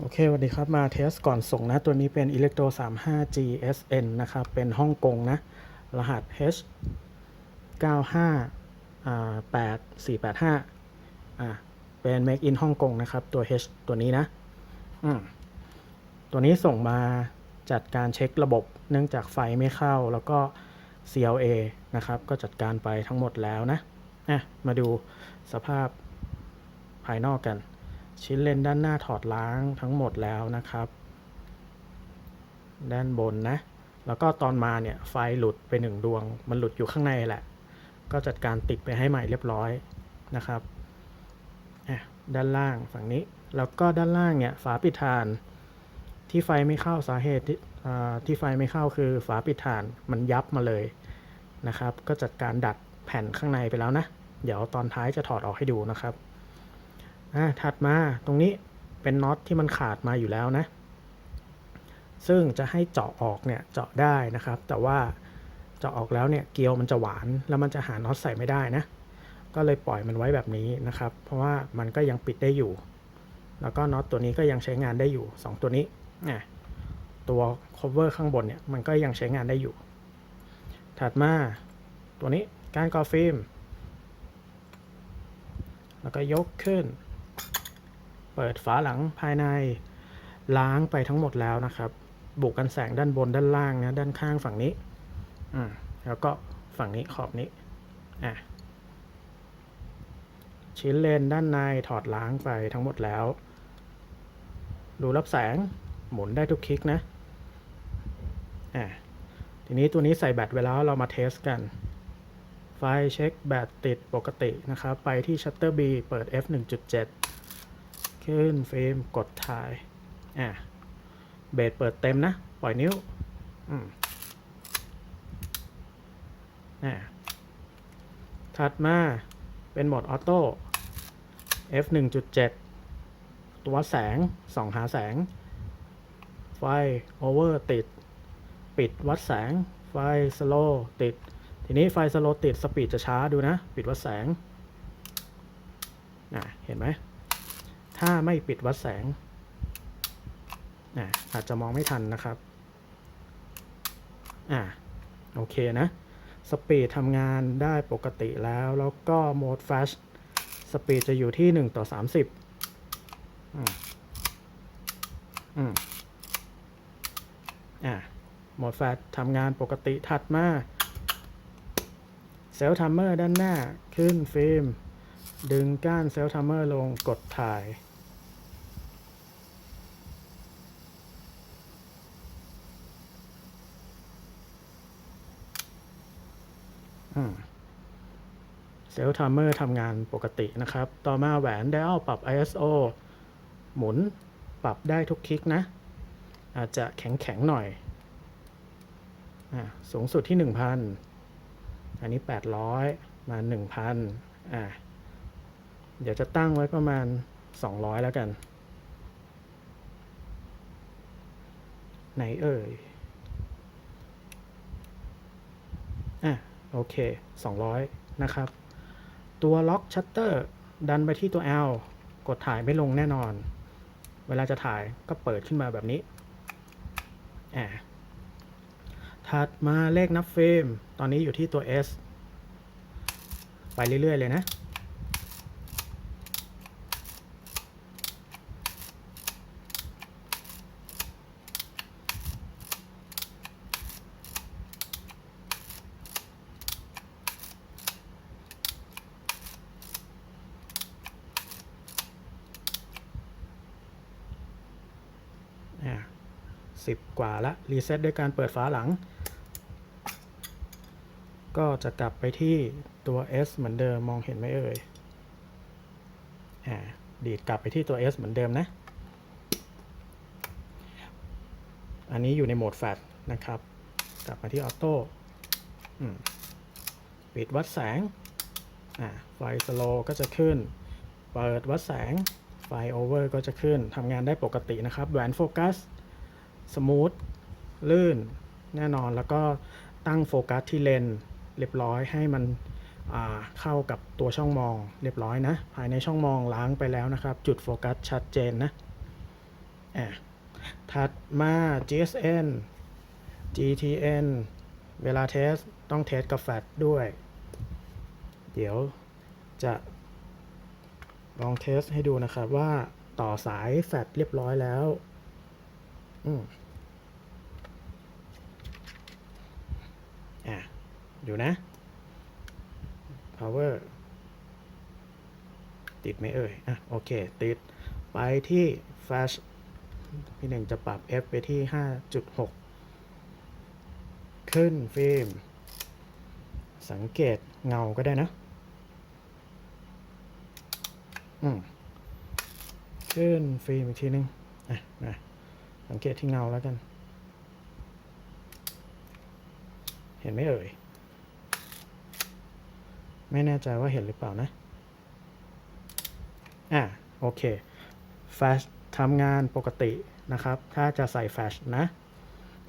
โอเคสวัสดีครับ มาเทสก่อนส่งนะ ตัวนี้เป็น Electro 35 GSN นะครับ เป็นฮ่องกงนะ รหัส H 95อ่า8485 อ่า เป็น Make in ฮ่องกงนะครับ ตัว H ตัวนี้นะ อืม ตัวนี้ส่งมาจัดการเช็คระบบ เนื่องจากไฟไม่เข้า แล้วก็ CLA นะครับ ก็จัดการไปทั้งหมดแล้วนะ อะ มาดูสภาพภายนอกกัน ชิ้นเลนด้านหน้าถอดล้างทั้งหมดแล้วนะครับ ด้านบนนะ แล้วก็ตอนมาเนี่ยไฟหลุดไปหนึ่งดวง มันหลุดอยู่ข้างในแหละ ก็จัดการติดไปให้ใหม่เรียบร้อยนะครับด้านล่างฝั่งนี้ แล้วก็ด้านล่างเนี่ยฝาปิดฐาน ที่ไฟไม่เข้าสาเหตุที่ที่ไฟไม่เข้าคือฝาปิดฐานมันยับมาเลยนะครับ ก็จัดการดัดแผ่นข้างในไปแล้วนะ เดี๋ยวตอนท้ายจะถอดออกให้ดูนะครับ อ่าถัดมาตรงนี้เป็นน็อตที่มันขาดมาอยู่แล้วนะ ซึ่งจะให้เจาะออกเนี่ยเจาะได้นะครับ แต่ว่าเจาะออกแล้วเนี่ยเกลียวมันจะหวานแล้วมันจะหาน็อตใส่ไม่ได้นะ ก็เลยปล่อยมันไว้แบบนี้นะครับ เพราะว่ามันก็ยังปิดได้อยู่ แล้วก็น็อตตัวนี้ก็ยังใช้งานได้อยู่ 2 ตัวนี้อะตัว cover ข้างบนเนี่ยมันก็ยังใช้งานได้อยู่ ถัดมาตัวนี้การกอฟิล์มแล้วก็ยกขึ้น เปิดฝาหลังภายในล้างไปทั้งหมดแล้วนะครับบุกกันแสงด้านบนด้านล่างนะด้านข้างฝั่งนี้อืมแล้วก็ฝั่งนี้ขอบนี้อะชิ้นเลนด้านในถอดล้างไปทั้งหมดแล้ว ดูรับแสงหมุนได้ทุกคลิกนะอะทีนี้ตัวนี้ใส่แบตไว้แล้วเรามาเทสกัน ไฟเช็คแบตติดปกตินะครับ ไปที่ Shutter B เปิด f 1.7 ขึ้นเฟรมกดถ่ายอะเบสเปิดเต็มนะ ปล่อยนิ้วอืมอะถัดมาเป็นโหมดออโต้ f 1.7 ตัวแสงส่องหาแสง ไฟโอเวอร์ติด ปิดวัดแสง ไฟสโลติด ทีนี้ไฟสโลว์ติด สปีดจะช้าดูนะ ปิดวัดแสงอะเห็นไหม ถ้าไม่ปิดวัดแสงอาจจะมองไม่ทันนะครับ อะโอเคนะ สปีดทำงานได้ปกติแล้ว แล้วก็โหมดแฟชสปีดจะอยู่ที่ 1 ต่อ 30อืมอืมอะโหมดแฟชทำงานปกติถัดมาเซลล์ทัมเมอร์ด้านหน้า ขึ้นฟิล์ม ดึงก้านเซลล์ทัมเมอร์ลงกดถ่าย เซลล์ทัมเมอร์ทำงานปกตินะครับ ต่อมาแหวนไดอัลปรับ ISO หมุนปรับได้ทุกคลิกนะ อาจจะแข็งแข็งๆหน่อยอสูงสุดที่ 1,000 อันนี้ 800 มา 1,000อ่าเดี๋ยวจะตั้งไว้ประมาณ 200 แล้วกัน ไหนเอ่ยอะ โอเค 200 นะครับ ตัวล็อกชัตเตอร์ดันไปที่ตัว L กดถ่ายไม่ลงแน่นอน เวลาจะถ่ายก็เปิดขึ้นมาแบบนี้อ่าถัดมาเลขนับเฟรม ตอนนี้อยู่ที่ตัว S ไปเรื่อย ๆ เลยนะ 10 กว่าละรีเซ็ตด้วยการเปิดฝาหลัง ก็จะกลับไปที่ตัว S เหมือนเดิมมองเห็นไหมเอ่ยดีดกลับไปที่ตัว S เหมือนเดิมนะ อันนี้อยู่ในโหมดแฟลชนะครับ กลับมาที่ออโต้ปิดวัดแสงไฟสโลก็จะขึ้น เปิดวัดแสง ไฟโอเวอร์ก็จะขึ้น ทำงานได้ปกตินะครับแหวนโฟกัส สมูทลื่นแน่นอนแล้วก็ตั้งโฟกัสที่เลนส์เรียบร้อยให้มันเข้ากับตัวช่องมองเรียบร้อยนะ ภายในช่องมองล้างไปแล้วนะครับ จุดโฟกัสชัดเจนนะอะถัดมา GSN GTN เวลาเทสต้องเทสกับแฟลชด้วย เดี๋ยวจะลองเทสให้ดูนะครับว่าต่อสายแฟลชเรียบร้อยแล้ว อะอยู่นะ power ติดไหมเอ่ย อะ โอเค ติด ไปที่ flash พี่หนึ่งจะปรับ f ไปที่ 5.6 ขึ้นฟิล์ม สังเกตเงาก็ได้นะ อืม ขึ้นฟิล์มอีกทีนึง อะนะ สังเกตที่เงาแล้วกัน เห็นไหมเอ่ย ไม่แน่ใจว่าเห็นหรือเปล่านะ อะโอเค แฟชทำงานปกตินะครับ ถ้าจะใส่แฟชนะ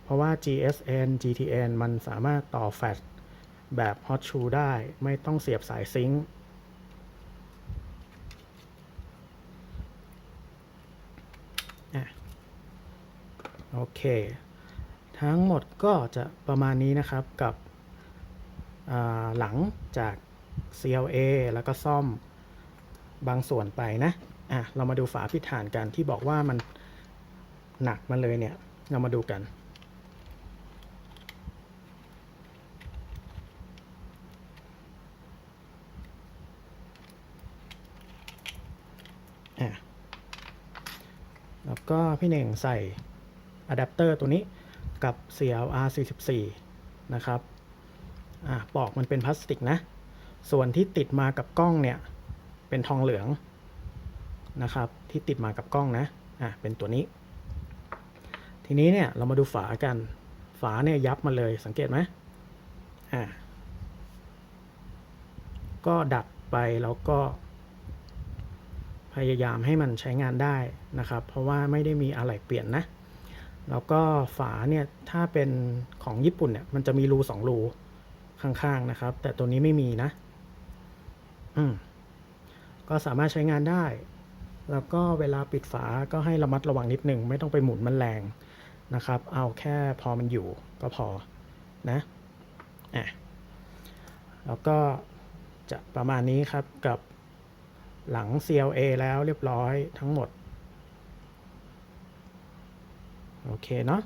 เพราะว่า GSN GTN มันสามารถต่อแฟชแบบ Hot Shoe ได้ ไม่ต้องเสียบสายซิงค์ โอเค ทั้งหมดก็จะประมาณนี้นะครับกับหลังจาก CLA แล้วก็ซ่อมบางส่วนไปนะ อะ เรามาดูฝาพิฐานกันที่บอกว่ามันหนักมาเลยเนี่ย เรามาดูกัน อะ แล้วก็พี่เน่งใส่ อะแดปเตอร์ตัวนี้กับ CLR 44 นะครับอะปอกมันเป็นพลาสติกนะ ส่วนที่ติดมากับกล้องเนี่ย เป็นทองเหลืองนะครับ ที่ติดมากับกล้องนะอะเป็นตัวนี้ ทีนี้เนี่ยเรามาดูฝากัน ฝาเนี่ยยับมาเลยสังเกตไหมอะก็ดัดไปแล้วก็พยายามให้มันใช้งานได้นะครับ เพราะว่าไม่ได้มีอะไรเปลี่ยนนะ แล้วก็ฝาเนี่ยถ้าเป็นของญี่ปุ่นเนี่ยมันจะมีรูสองรูข้างๆนะครับ แต่ตัวนี้ไม่มีนะ อืมก็สามารถใช้งานได้ แล้วก็เวลาปิดฝาก็ให้ระมัดระวังนิดหนึ่งไม่ต้องไปหมุนมันแรงนะครับ เอาแค่พอมันอยู่ก็พอนะอะแล้วก็จะประมาณนี้ครับกับหลัง CLA แล้วเรียบร้อยทั้งหมด โอ เคเนาะ